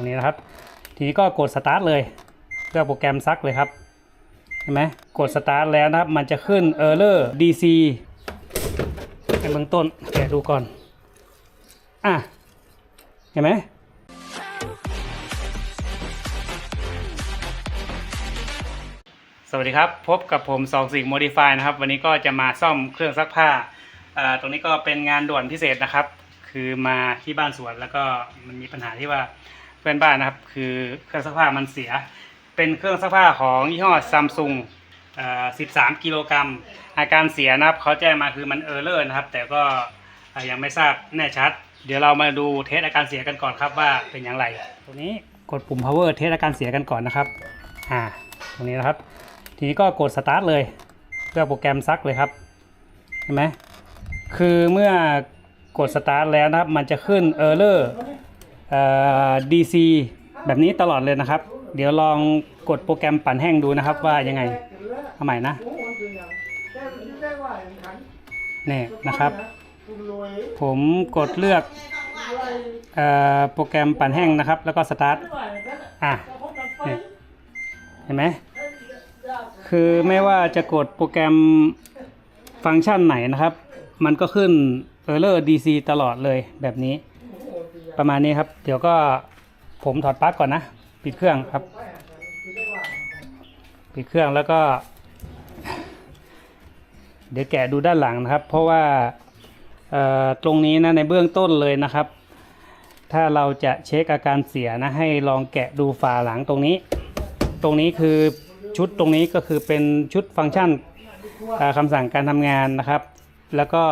รงนี้นะครับ ทีนี้ก็กดสตาร์ทเลยเพื่อโปรแกรมซักเลยครับเห็นไหมกดสตาร์ทแล้วนะครับ มันจะขึ้น Error DC ในเบื้องต้นแกะดูก่อน อะ เห็นไหมสวัสดีครับ พบกับผมสองสิ่งโมดิฟายนะครับ วันนี้ก็จะมาซ่อมเครื่องซักผ้าเอ่อตรงนี้ก็เป็นงานด่วนพิเศษนะครับ คือมาที่บ้านสวนแล้วก็มันมีปัญหาที่ว่า เพื่อนบ้านนะครับ คือเครื่องซักผ้ามันเสีย เป็นเครื่องซักผ้าของยี่ห้อซัมซุงเอ่อ13 กิโลกรัม อาการเสียนะครับเขาแจ้งมาคือมันเออร์เลอร์นะครับ แต่ก็ยังไม่ทราบแน่ชัด เดี๋ยวเรามาดูเทสอาการเสียกันก่อนครับว่าเป็นอย่างไรตรงนี้กดปุ่ม power เทสอาการเสียกันก่อนนะครับ อ่า ตรงนี้นะครับ ทีนี้ก็กดสตาร์ทเลย เพื่อโปรแกรมซักเลยครับ เห็นไหม คือเมื่อกดสตาร์ทแล้วนะครับ มันจะขึ้น Error เอ่อ DC แบบนี้ตลอดเลยนะครับ เดี๋ยวลองกดโปรแกรมปั่นแห้งดูนะครับว่ายังไงเอาใหม่นะนี่นะครับ ผมกดเลือกโปรแกรมปั่นแห้งนะครับ แล้วก็สตาร์ทอะเห็นไหมคือไม่ว่าจะกดโปรแกรมฟังก์ชันไหนนะครับ มันก็ขึ้น Error DC ตลอดเลยแบบนี้ ประมาณนี้ครับ เดี๋ยวก็ผมถอดปลั๊กก่อนนะ ปิดเครื่องครับ ปิดเครื่องแล้วก็ เดี๋ยวแกะดูด้านหลังนะครับ เพราะว่าตรงนี้นะในเบื้องต้นเลยนะครับ ถ้าเราจะเช็คอาการเสียนะให้ลองแกะดูฝาหลังตรงนี้ ตรงนี้คือชุดตรงนี้ก็คือเป็นชุดฟังก์ชันคำสั่งการทำงานนะครับ แล้วก็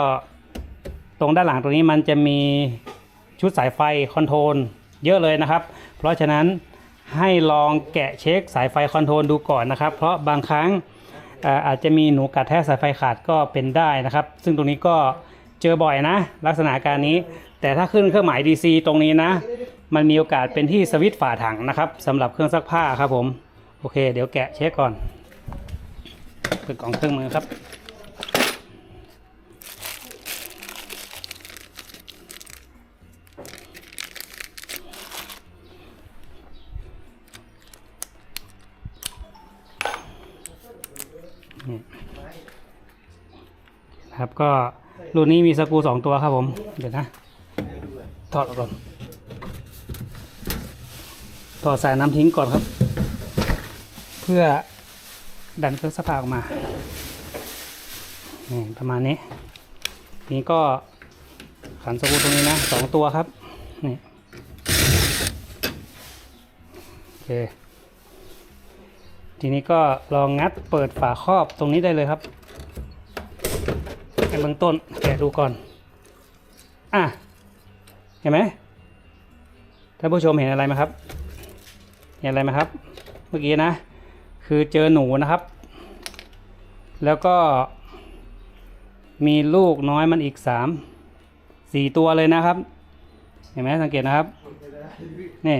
ตรงด้านหลังตรงนี้มันจะมี ชุดสายไฟคอนโทรลเยอะเลยนะครับ เพราะฉะนั้นให้ลองแกะเช็คสายไฟคอนโทรลดูก่อนนะครับ เพราะบางครั้งอาอาจจะมีหนูกัดแทะสายไฟขาดก็เป็นได้นะครับ ซึ่งตรงนี้ก็เจอบ่อยนะ ลักษณะการนี้ แต่ถ้าขึ้นเครื่องหมาย DC ตรงนี้นะ มันมีโอกาสเป็นที่สวิตช์ฝาถังนะครับสำหรับเครื่องซักผ้าครับผม โอเค เดี๋ยวแกะเช็คก่อนเปิดกล่องเครื่องมือครับ ก็รุ่นนี้มีสกูสองตัวครับผม เดี๋ยวนะ ถอดออกก่อน ถอดสายน้ำทิ้งก่อนครับ เพื่อดันเครื่องสภาออกมานี่ประมาณนี้ นี่ก็ขันสกูตรงนี้นะสองตัวครับ นี่ โอเค ทีนี้ก็ลองงัดเปิดฝาครอบตรงนี้ได้เลยครับ เบื้องต้นแกะดูก่อน อะ เห็นไหมท่านผู้ชมเห็นอะไรไหมครับ เห็นอะไรไหมครับ เมื่อกี้นะ คือเจอหนูนะครับ แล้วก็ มีลูกน้อยมันอีกสามสี่ตัวเลยนะครับ เห็นไหมสังเกตนะครับ นี่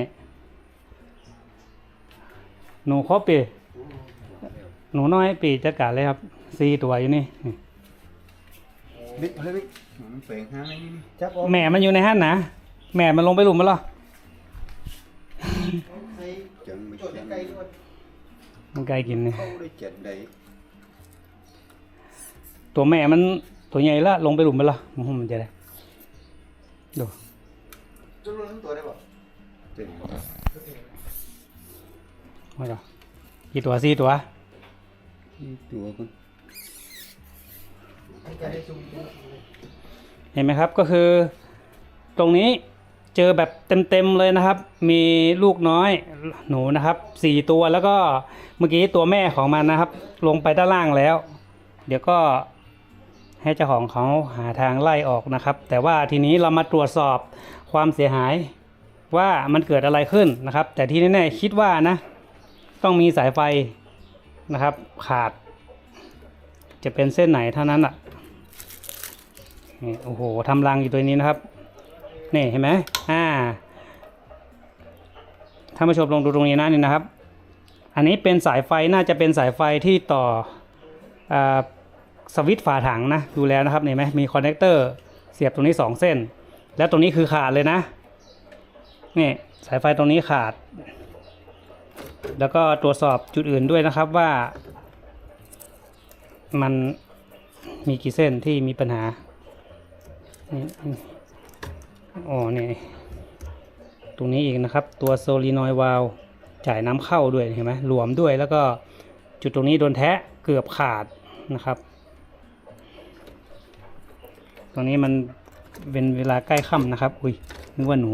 หนูครบปีหนูน้อยปีจัดการเลยครับสี่ตัวอยู่นี่นี่ บิ๊กเฮ้ยบิ๊กมันเปล่งห้างไอ้นี่จับแม่มันอยู่ในห้านนะแหมมันลงไปหลุมมันเหรอจังไม่เขียนมันไกลกินเนี่เขาได้เจ็ดได้ตัวแม่มันตัวใหญ่ละลงไปหลุมมันเหรอมันจะได้ดูตัวรู้ทั้งตัวได้ป่ะเต็มมาดูกี่ตัวสี่ตัวกี่ตัวกัน เห็นไหมครับก็คือ ตรงนี้เจอแบบเต็มๆเลยนะครับ มีลูกน้อยหนูนะครับสี่ตัวแล้วก็เมื่อกี้ตัวแม่ของมันนะครับ ลงไปด้านล่างแล้ว เดี๋ยวก็ให้เจ้าของเขาหาทางไล่ออกนะครับ แต่ว่าทีนี้เรามาตรวจสอบความเสียหายว่ามันเกิดอะไรขึ้นนะครับ แต่ที่แน่ๆคิดว่านะ ต้องมีสายไฟนะครับ ขาด จะเป็นเส้นไหนเท่านั้นอะ นี่โอ้โหทำรังอยู่ตัวนี้นะครับ นี่เห็นไหมอ่าท่านผู้ชมลองดูตรงนี้นะนี่นะครับ อันนี้เป็นสายไฟน่าจะเป็นสายไฟที่ต่ออสวิตช์ฝาถังนะดูแล้วนะครับเห็นไหมมีคอนเนคเตอร์เสียบตรงนี้ 2 เส้น แล้วตรงนี้คือขาดเลยนะนี่สายไฟตรงนี้ขาด แล้วก็ตรวจสอบจุดอื่นด้วยนะครับว่า มันมีกี่เส้นที่มีปัญหา นี่อ๋อนี่ตรงนี้อีกนะครับ ตัวโซลีนอยวาลจ่ายน้ำเข้าด้วยเห็นไหมหลวมด้วยแล้วก็จุดตรงนี้โดนแทะเกือบขาดนะครับ ตรงนี้มันเป็นเวลาใกล้ค่ำนะครับ อุ้ยนึกว่าหนู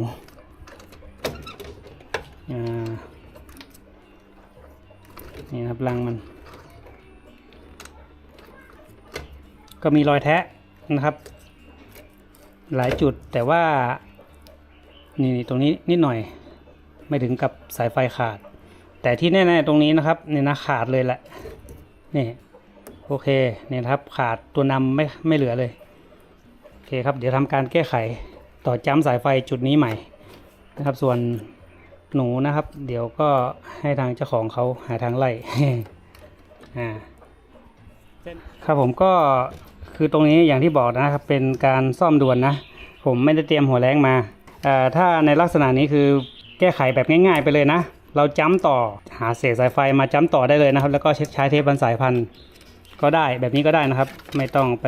อ่านี่นะครับรังมัน ก็มีรอยแทะนะครับ หลายจุดแต่ว่านี่ตรงนี้นิดหน่อยไม่ถึงกับสายไฟขาด แต่ที่แน่ๆตรงนี้นะครับนี่นะขาดเลยแหละนี่โอเคเนี่นะครับขาดตัวนำไม่ไม่เหลือเลยโอเคครับเดี๋ยวทำการแก้ไขต่อจ้ำสายไฟจุดนี้ใหม่นะครับส่วนหนูนะครับ เดี๋ยวก็ให้ทางเจ้าของเขาหาทางไล่อ่าครับผมก็ คือตรงนี้อย่างที่บอกนะครับเป็นการซ่อมด่วนนะ ผมไม่ได้เตรียมหัวแรงมาถ้าในลักษณะนี้คือแก้ไขแบบง่าย ๆ ไปเลยนะ เราจ้ำต่อหาเศษสายไฟมาจ้ำต่อได้เลยนะครับ แล้วก็ใช้เทปบรรสายพันก็ได้แบบนี้ก็ได้นะครับ ไม่ต้องไป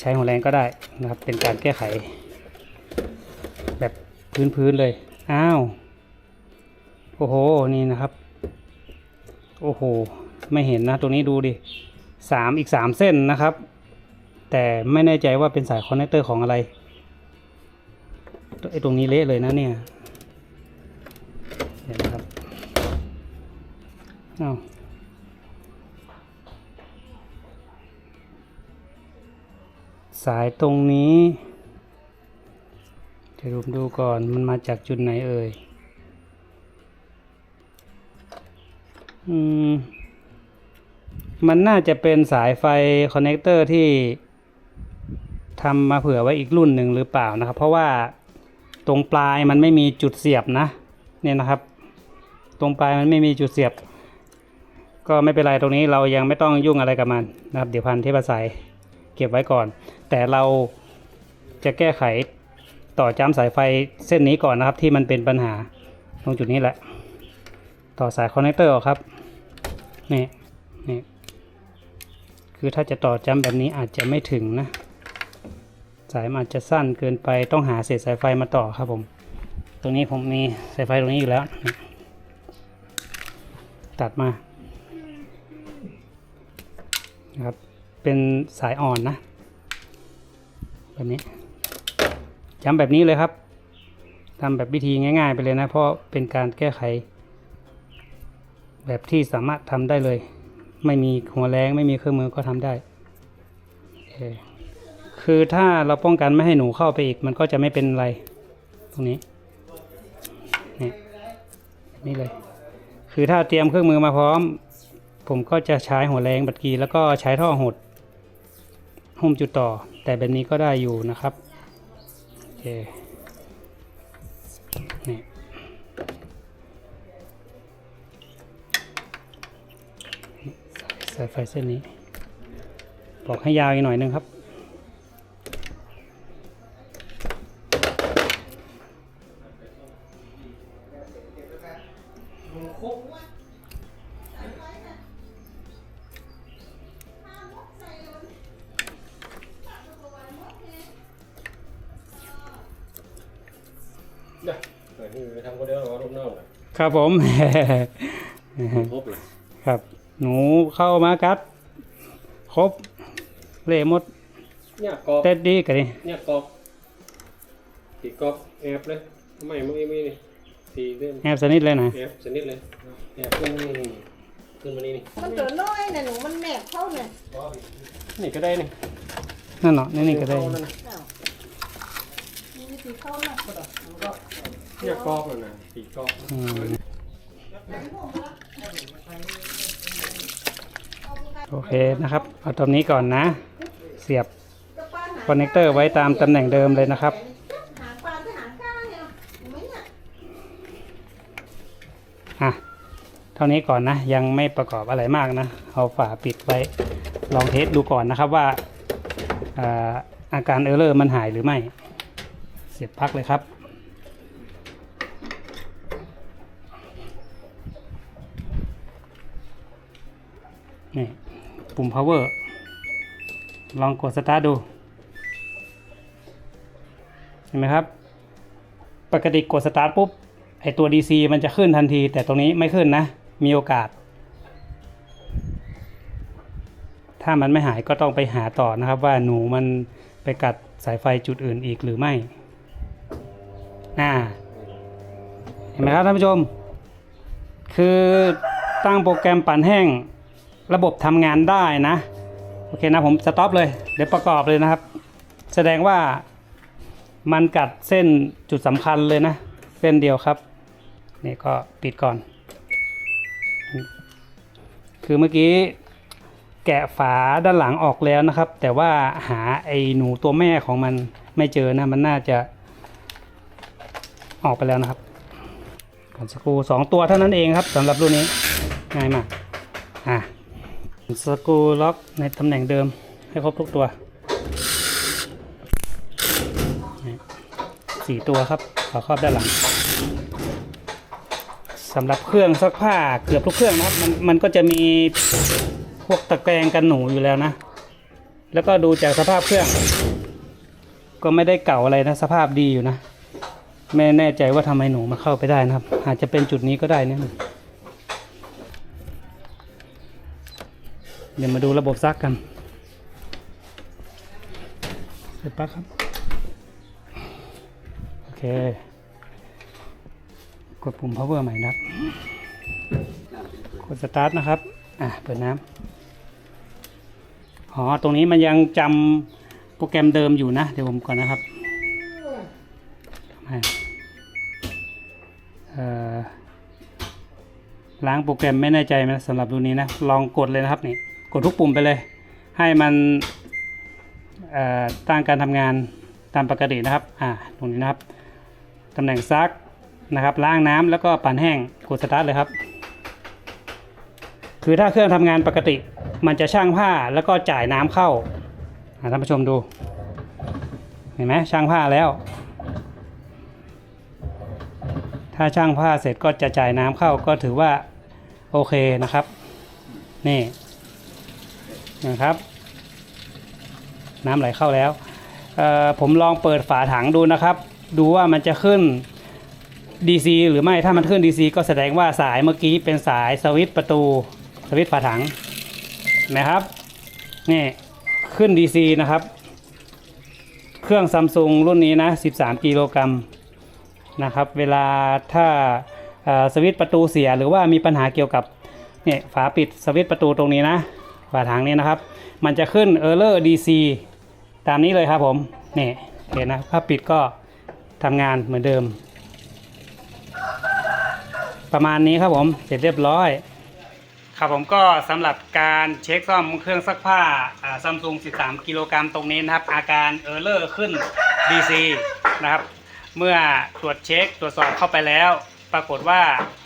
ใช้หัวแรงก็ได้นะครับ เป็นการแก้ไข แบบพื้นๆเลยอ้าวโอ้โหนี่นะครับ โอ้โห ไม่เห็นนะ ตรงนี้ดูดิสามอีกสามเส้นนะครับ แต่ไม่แน่ใจว่าเป็นสายคอนเนคเตอร์ของอะไรไอ้ตรงนี้เละเลยนะเนี่ยเห็นะครับเอาสายตรงนี้เดี๋ยวมดูก่อนมันมาจากจุดไหนเอ่ย อืม มันน่าจะเป็นสายไฟคอนเนคเตอร์ที่ทำมาเผื่อไว้อีกรุ่นหนึ่งหรือเปล่านะครับ เพราะว่าตรงปลายมันไม่มีจุดเสียบนะเนี่ยนะครับ ตรงปลายมันไม่มีจุดเสียบ ก็ไม่เป็นไรตรงนี้เรายังไม่ต้องยุ่งอะไรกับมันนะครับ เดี๋ยวพันเทปสายเก็บไว้ก่อน แต่เราจะแก้ไขต่อจ้ำสายไฟเส้นนี้ก่อนนะครับ ที่มันเป็นปัญหาตรงจุดนี้แหละ ต่อสายคอนเนคเตอร์ครับนี่นี่ คือถ้าจะต่อจ้ำแบบนี้อาจจะไม่ถึงนะ สายมันอาจจะสั้นเกินไปต้องหาเศษสายไฟมาต่อครับผม ตรงนี้ผมมีสายไฟตรงนี้อยู่แล้ว ตัดมาครับเป็นสายอ่อนนะ แบบนี้จำแบบนี้เลยครับทำแบบวิธีง่ายๆไปเลยนะ เพราะเป็นการแก้ไข แบบที่สามารถทำได้เลย ไม่มีหัวแรงไม่มีเครื่องมือก็ทำได้คือถ้าเราป้องกันไม่ให้หนูเข้าไปอีก มันก็จะไม่เป็นไร ตรงนี้นี่นี่เลย คือถ้าเตรียมเครื่องมือมาพร้อม ผมก็จะใช้หัวแรงบัดกีแล้วก็ใช้ท่อหดหุ้มจุดต่อ แต่แบบนี้ก็ได้อยู่นะครับโอเคายไฟเส้นนี้บอกให้ยาวอีกหน่อยนึงครับ Đây, phải như thằng có đứa nó lúc nào này. ครับผม Hốp này. ครับ หนูเข้ามากัด ครบ เละหมด Nhà cọp, เต็ดดีกันดิ nhà cọp. Thì cọp ép đấy. Mày mới em đi. Thì lên แอบสนิทเลยนะ ép sẽ nít lên. Ép lên này này. ขึ้นมานี่นี่มันตัวน้อยนะหนูมันแหนบเข้าเนี่ยนี่ก็ได้นี่นั่นเนาะนี่นี่ก็ได้เข้านั่นน่ะมีวิธีเข้าหนักกว่าดอกมันก็เนี่ยกรอบนั่นน่ะสีกรอบ อืม โอเคนะครับ เอาตรงนี้ก่อนนะ เสียบคอนเนคเตอร์ไว้ตามตำแหน่งเดิมเลยนะครับ อะ เท่านี้ก่อนนะ ยังไม่ประกอบอะไรมากนะ เอาฝาปิดไว้ ลองเทสดูก่อนนะครับว่าอาอาการเออร์เลอร์มันหายหรือไม่ เสียบปลั๊กเลยครับนี่ ปุ่ม power ลองกดสตาร์ทดู เห็นไหมครับ ปกติกดสตาร์ทปุ๊บ ไอตัว DC มันจะขึ้นทันที แต่ตรงนี้ไม่ขึ้นนะ มีโอกาส ถ้ามันไม่หายก็ต้องไปหาต่อนะครับว่าหนูมันไปกัดสายไฟจุดอื่นอีกหรือไม่น่าเห็นไหมครับท่านผู้ชม คือตั้งโปรแกรมปั่นแห้ง ระบบทำงานได้นะ โอเคนะผมสต็อปเลย เดี๋ยวประกอบเลยนะครับ แสดงว่ามันกัดเส้นจุดสำคัญเลยนะ เส้นเดียวครับ นี่ก็ปิดก่อน คือเมื่อกี้แกะฝาด้านหลังออกแล้วนะครับ แต่ว่าหาไอ้หนูตัวแม่ของมันไม่เจอนะ มันน่าจะออกไปแล้วนะครับก่อนสกรูสองตัวเท่านั้นเองครับสำหรับรุ่นนี้ง่ายมากอะ สกูล็อกในตำแหน่งเดิมให้ครบทุกตัวสี่ตัวครับขอครอบด้านหลังสำหรับเครื่องซักผ้าเกือบทุกเครื่องนะครับมันมันก็จะมีพวกตะแกรงกันหนูอยู่แล้วนะ แล้วก็ดูจากสภาพเครื่อง ก็ไม่ได้เก่าอะไรนะ สภาพดีอยู่นะ ไม่แน่ใจว่าทำไมหนูมันเข้าไปได้นะครับ อาจจะเป็นจุดนี้ก็ได้นี่ เดี๋ยวมาดูระบบซักกันเสร็จปะครับ โอเค กดปุ่ม power ใหม่นะครับ กด start นะครับ อะ เปิดน้ำอ๋อ ตรงนี้มันยังจำโปรแกรมเดิมอยู่นะ เดี๋ยวผมก่อนนะครับให้เอ่อล้างโปรแกรมไม่แน่ใจนะสำหรับรุ่นนี้นะ ลองกดเลยนะครับนี่ กดทุกปุ่มไปเลย ให้มันตั้งการทำงานตามปกตินะครับอ่าตรงนี้นะครับตำแหน่งซักนะครับล้างน้ำแล้วก็ปั่นแห้งกดสตาร์ทเลยครับ คือถ้าเครื่องทำงานปกติ มันจะช่างผ้าแล้วก็จ่ายน้ำเข้าท่านผู้ชมดู เห็นไหมช่างผ้าแล้ว ถ้าช่างผ้าเสร็จก็จะจ่ายน้ำเข้าก็ถือว่าโอเคนะครับ นี่ นะครับ น้ำไหลเข้าแล้ว ผมลองเปิดฝาถังดูนะครับ ดูว่ามันจะขึ้น DC หรือไม่ถ้ามันขึ้น DC ก็แสดงว่าสายเมื่อกี้เป็นสายสวิตช์ประตูสวิตช์ฝาถังนะครับนี่ขึ้น DC นะครับ เครื่องซัมซุงรุ่นนี้นะ 13 กิโลกรัมนะครับ เวลาถ้าสวิตช์ประตูเสียหรือว่ามีปัญหาเกี่ยวกับเนี่ยฝาปิดสวิตช์ประตูตรงนี้นะ ฝาถังนี้นะครับ มันจะขึ้น Error DC ตามนี้เลยครับผมนี่เห็นนะถ้าปิดก็ทำงานเหมือนเดิม ประมาณนี้ครับผมเสร็จเรียบร้อย ครับผมก็สำหรับการเช็คซ่อมเครื่องซักผ้าซัมซุง 13 กิโลกรัมตรงนี้นะครับ อาการเออร์เลอร์ขึ้น DC นะครับ เมื่อตรวจเช็คตรวจสอบเข้าไปแล้ว ปรากฏว่า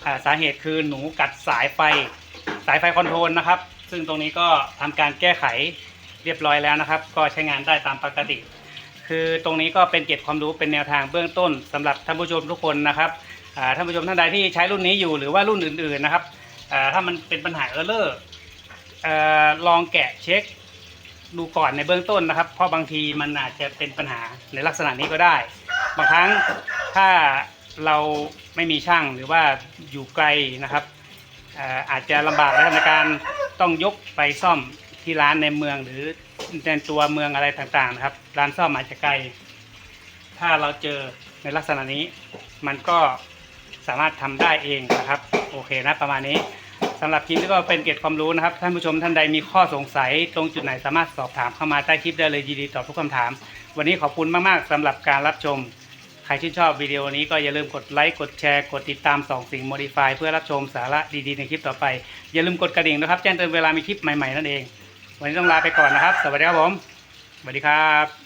อ่าสาเหตุคือหนูกัดสายไฟ สายไฟคอนโทรลนะครับ ซึ่งตรงนี้ก็ทำการแก้ไขเรียบร้อยแล้วนะครับ ก็ใช้งานได้ตามปกติ คือตรงนี้ก็เป็นเก็บความรู้เป็นแนวทางเบื้องต้นสำหรับท่านผู้ชมทุกคนนะครับท่านผู้ชมท่านใดที่ใช้รุ่นนี้อยู่หรือว่ารุ่นอื่นๆนะครับถ้ามันเป็นปัญหาเออร์เลอร์ลองแกะเช็คดูก่อนในเบื้องต้นนะครับ เพราะบางทีมันอาจจะเป็นปัญหาในลักษณะนี้ก็ได้ บางครั้งถ้าเราไม่มีช่างหรือว่าอยู่ไกลนะครับ อาจจะลำบากนะครับในการต้องยกไปซ่อมที่ร้านในเมืองหรือในตัวเมืองอะไรต่างๆนะครับ ร้านซ่อมอาจจะไกล ถ้าเราเจอในลักษณะนี้ มันก็สามารถทำได้เองนะครับ โอเคนะประมาณนี้สำหรับคลิปนี้ก็เป็นเกร็ดความรู้นะครับ ท่านผู้ชมท่านใดมีข้อสงสัย ตรงจุดไหนสามารถสอบถามเข้ามาใต้คลิปได้เลยยินดีตอบทุกคำถาม วันนี้ขอบคุณมากๆสำหรับการรับชม ใครที่นชอบวิดีโอนี้ก็อย่าลืมกดไลค์กดแชร์กดติดตามสองสิ่ง Modify เพื่อรับชมสาระดีๆในคลิปต่อไป อย่าลืมกดกระดิ่งนะครับ แจ้งเตือนเวลามีคลิปใหม่ๆนั่นเอง วันนี้ต้องลาไปก่อนนะครับ สวัสดีครับผมสวัสดีครับ